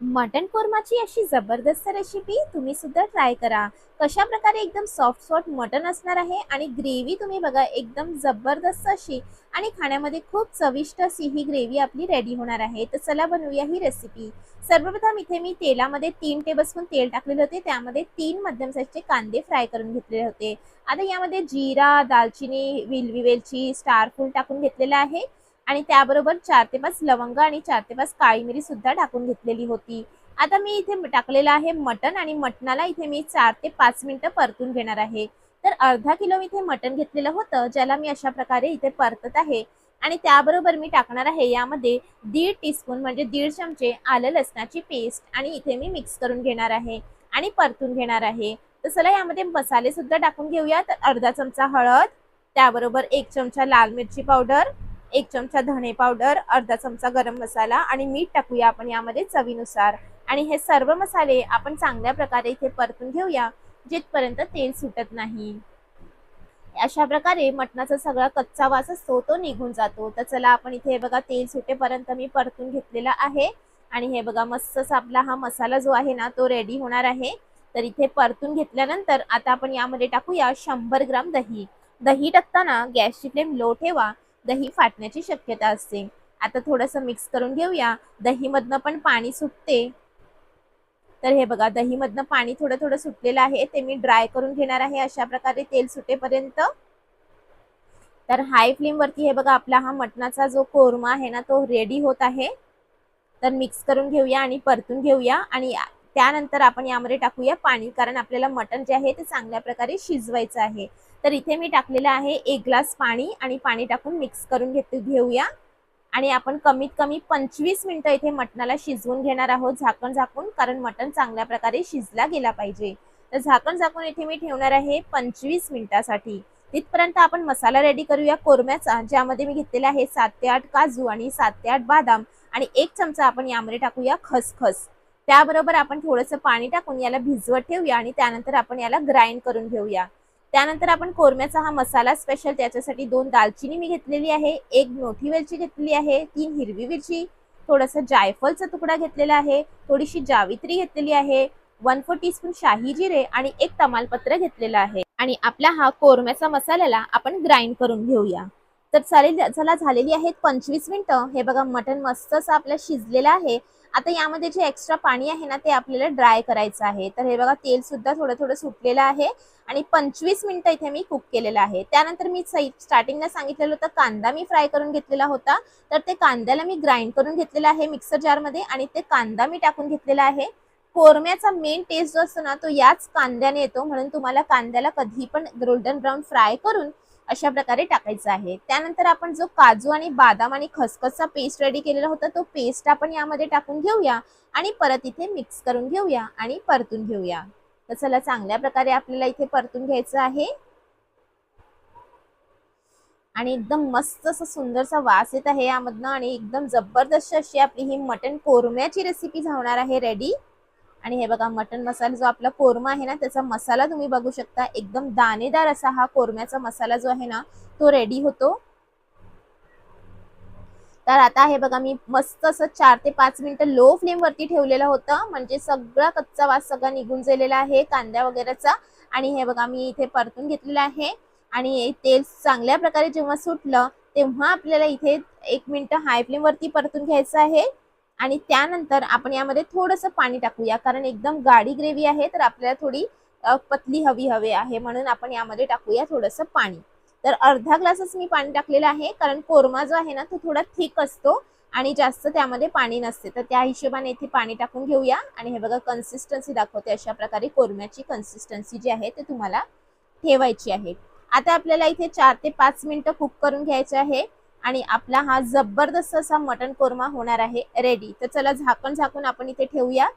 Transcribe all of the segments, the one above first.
Mutton कोरमाची अशी जबरदस्त recipe तुम्ही सुद्धा ट्राय करा. कशा प्रकारे एकदम सॉफ्ट सॉफ्ट मटन असणार आहे आणि ग्रेव्ही तुम्ही बघा एकदम जबरदस्त अशी आणि खाण्यामध्ये खूप चविष्ट अशी ही ग्रेव्ही आपली रेडी होणार आहे. तर चला बनवूया ही रेसिपी सर्वप्रथम इथे मी तेलामध्ये तीन टेबलस्पून तेल टाकलेले होते. त्यामध्ये तीन मध्यम साईजचे कांदे फ्राय करून घेतलेले होते. आता यामध्ये जिरा दालचिनी विलवी वेलची स्टारफूल टाकून घेतलेला आहे. आणि त्याबरोबर चार ते पाच लवंग आणि चार ते पाच काळी मिरी सुद्धा टाकून घेतलेली होती. आता मी इथे टाकलेलं आहे मटण आणि मटणाला इथे मी चार ते पाच मिनिटं परतून घेणार आहे. तर अर्धा किलो इथे मटण घेतलेलं होतं ज्याला मी अशा प्रकारे इथे परतत आहे. आणि त्याबरोबर मी टाकणार आहे यामध्ये दीड टीस्पून म्हणजे दीड चमचे आलं लसणाची पेस्ट आणि इथे मी मिक्स करून घेणार आहे आणि परतून घेणार आहे. तर चला यामध्ये मसाले सुद्धा टाकून घेऊया तर अर्धा चमचा हळद त्याबरोबर एक चमचा लाल मिरची पावडर एक चमचा धणे पावडर अर्धा चमचा गरम मसाला आणि मीठ टाकूया आपण यामध्ये चवीनुसार. आणि हे सर्व मसाले आपण चांगल्या प्रकारे इथे परतून घेऊया जिथपर्यंत तेल सुटत नाही. अशा प्रकारे मटणाचा सगळा कच्चा वास असतो तो निघून जातो. तर चला आपण इथे हे बघा तेल सुटेपर्यंत मी परतून घेतलेला आहे. आणि हे बघा मस्तच आपला हा मसाला जो आहे ना तो रेडी होणार आहे. तर इथे परतून घेतल्यानंतर आता आपण यामध्ये टाकूया शंभर ग्राम दही. दही टाकताना गॅसची फ्लेम लो ठेवा. दही फाटण्याची शक्यता असते. आता थोडंसं मिक्स करून घेऊया. दहीमधनं पण पाणी सुटते. तर हे बघा दहीमधनं पाणी थोडं थोडं सुटलेलं आहे. ते मी ड्राय करून घेणार आहे. अशा प्रकारे तेल सुटेपर्यंत. तर हाय फ्लेम वरती हे बघा आपला हा मटणाचा जो कोरमा आहे ना तो रेडी होत आहे. तर मिक्स करून घेऊया आणि परतून घेऊया. आणि त्यानंतर आपण यामध्ये टाकूया पाणी कारण आपल्याला मटण जे आहे ते चांगल्या प्रकारे शिजवायचं आहे. तर इथे मी टाकलेलं आहे एक ग्लास पाणी आणि पाणी टाकून मिक्स करून घेत घेऊया. आणि आपण कमीत कमी पंचवीस मिनिटं इथे मटणाला शिजवून घेणार आहोत झाकण झाकून कारण मटण चांगल्या प्रकारे शिजला गेला पाहिजे. तर झाकण झाकून इथे मी ठेवणार आहे पंचवीस मिनिटासाठी. तिथपर्यंत आपण मसाला रेडी करूया कोरम्याचा ज्यामध्ये मी घेतलेला आहे सात ते आठ काजू आणि सात ते आठ बदाम आणि एक चमचा आपण यामध्ये टाकूया खसखस. त्याबरोबर आपण थोडंसं पाणी टाकून याला भिजवत ठेवूया आणि त्यानंतर आपण याला ग्राइंड करून घेऊया. त्यानंतर आपण कोरम्याचा हा मसाला स्पेशल त्याच्यासाठी दोन दालचिनी मी घेतलेली आहे एक मोठी वेलची घेतलेली आहे तीन हिरवी मिरची थोडासा जायफळचा तुकडा घेतलेला आहे थोडीशी जावित्री घेतलेली आहे वन फोर टीस्पून शाही जिरे आणि एक तमालपत्र घेतलेलं आहे. आणि आपला हा कोरम्याचा मसाल्याला आपण ग्राइंड करून घेऊया. तर चालेल चला झालेली आहेत पंचवीस मिनिटं. हे बघा मटण मस्तच आपलं शिजलेलं आहे. आता यामध्ये जे एक्स्ट्रा पाणी आहे ना ते आपल्याला ड्राय करायचं आहे. तर हे बघा तेल सुद्धा थोडं थोडं सुटलेलं आहे. आणि पंचवीस मिनिटं इथे मी कुक केलेलं आहे. त्यानंतर मी स्टार्टिंगला सांगितलेलं होतं कांदा मी फ्राय करून घेतलेला होता. तर ते कांद्याला मी ग्राइंड करून घेतलेला आहे मिक्सर जारमध्ये आणि ते कांदा मी टाकून घेतलेला आहे. कोरम्याचा मेन टेस्ट जो असतो ना तो याच कांद्याने येतो. म्हणून तुम्हाला कांद्याला कधी पण गोल्डन ब्राऊन फ्राय करून अशा प्रकारे टाकायचा आहे. त्यानंतर आपण जो काजू आणि बादाम आणि खसखसचा पेस्ट रेडी केलेला होता तो पेस्ट आपण यामध्ये टाकून घेऊया आणि परत इथे मिक्स करून घेऊया आणि परतून घेऊया. तर चला चांगल्या प्रकारे आपल्याला इथे परतून घ्यायचं आहे. आणि एकदम मस्त असं सुंदरसा वास येत आहे यामधनं आणि एकदम जबरदस्त अशी आपली ही मटन कोरम्याची रेसिपी धावणार आहे रेडी आणि हे बघा मटन मसाला जो आपला कोरमा आहे ना त्याचा मसाला तुम्ही बघू शकता. एकदम दाणेदार असा हा कोरम्याचा मसाला जो आहे ना तो रेडी होतो. तर आता हे बघा मी मस्त असं चार ते पाच मिनिटं लो फ्लेम वरती ठेवलेलं होतं. म्हणजे सगळा कच्चा वास सगळा निघून गेलेला आहे कांद्या वगैरेचा. आणि हे बघा मी इथे परतून घेतलेलं आहे. आणि तेल चांगल्या प्रकारे जेव्हा सुटलं तेव्हा आपल्याला इथे एक मिनिट हाय फ्लेम वरती परतून घ्यायचं आहे. आणि त्यानंतर आपण यामध्ये थोडंसं पाणी टाकूया कारण एकदम गाडी ग्रेव्ही आहे तर आपल्याला थोडी पतली हवी हवी आहे म्हणून आपण यामध्ये टाकूया थोडंसं पाणी. तर अर्धा ग्लासच मी पाणी टाकलेलं आहे कारण कोरमा जो आहे ना तो थोडा थिक असतो आणि जास्त त्यामध्ये पाणी नसते. तर त्या हिशोबाने इथे पाणी टाकून घेऊया आणि हे बघा कन्सिस्टन्सी दाखवते अशा प्रकारे कोरम्याची कन्सिस्टन्सी जी आहे ते तुम्हाला ठेवायची आहे. आता आपल्याला इथे चार ते पाच मिनिटं कुक करून घ्यायचे आहे. आणि आपला हा जबरदस्त असा मटन कोरमा होणार आहे रेडी तर चला झाकण झाकून आपण इथे ठेवूया.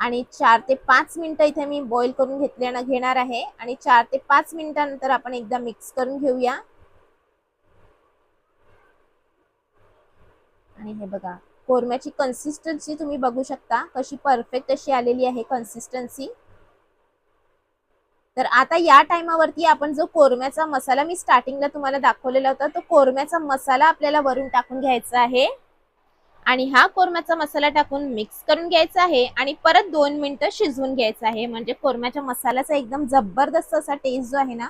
आणि चार ते पाच मिनिटं इथे मी बॉईल करून घेतल्यानं घेणार आहे. आणि चार ते पाच मिनिटानंतर आपण एकदा मिक्स करून घेऊया. आणि हे बघा कोरम्याची कन्सिस्टन्सी तुम्ही बघू शकता. कशी परफेक्ट अशी आलेली आहे कन्सिस्टन्सी तर आता या टायमावरती आपण जो कोरम्याचा मसाला मी स्टार्टिंगला तुम्हाला दाखवलेला होता तो कोरम्याचा मसाला आपल्याला वरून टाकून घ्यायचा आहे. आणि हा कोरम्याचा मसाला टाकून मिक्स करून घ्यायचा आहे आणि परत दोन मिनिटं शिजवून घ्यायचा आहे. म्हणजे कोरम्याच्या मसाल्याचा एकदम जबरदस्त असा टेस्ट जो आहे ना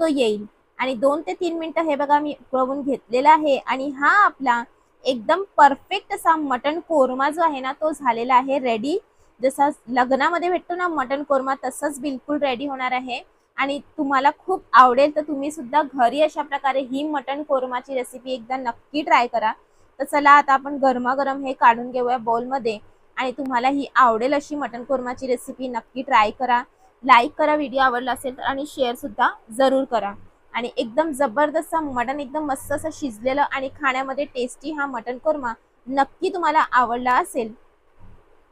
तो येईल. आणि दोन ते तीन मिनिटं हे बघा मी उकळवून घेतलेला आहे. आणि हा आपला एकदम परफेक्ट असा मटण कोरमा जो आहे ना तो झालेला आहे रेडी जसा लग्नामध्ये भेटतो ना मटन कोरमा तसंच बिलकुल रेडी होणार आहे. आणि तुम्हाला खूप आवडेल तर तुम्ही सुद्धा घरी अशा प्रकारे ही मटन कोरमाची रेसिपी एकदा नक्की ट्राय करा. तर चला आता आपण गरमागरम हे काढून घेऊया बोलमध्ये आणि तुम्हाला ही आवडेल अशी मटन कोरमाची रेसिपी नक्की ट्राय करा. लाईक करा व्हिडिओ आवडला असेल तर आणि शेअर सुद्धा जरूर करा. आणि एकदम जबरदस्त मटण एकदम मस्त असं शिजलेलं आणि खाण्यामध्ये टेस्टी हा मटन कोरमा नक्की तुम्हाला आवडला असेल.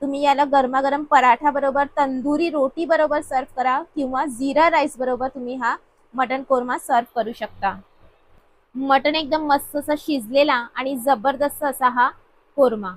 तुम्ही याला गरमागरम पराठा बरोबर तंदुरी रोटी बरोबर सर्व करा किंवा जिरा राईस बरोबर तुम्ही हा मटन कोरमा सर्व करू शकता. मटण एकदम मस्त असा शिजलेला आणि जबरदस्त असा हा कोरमा.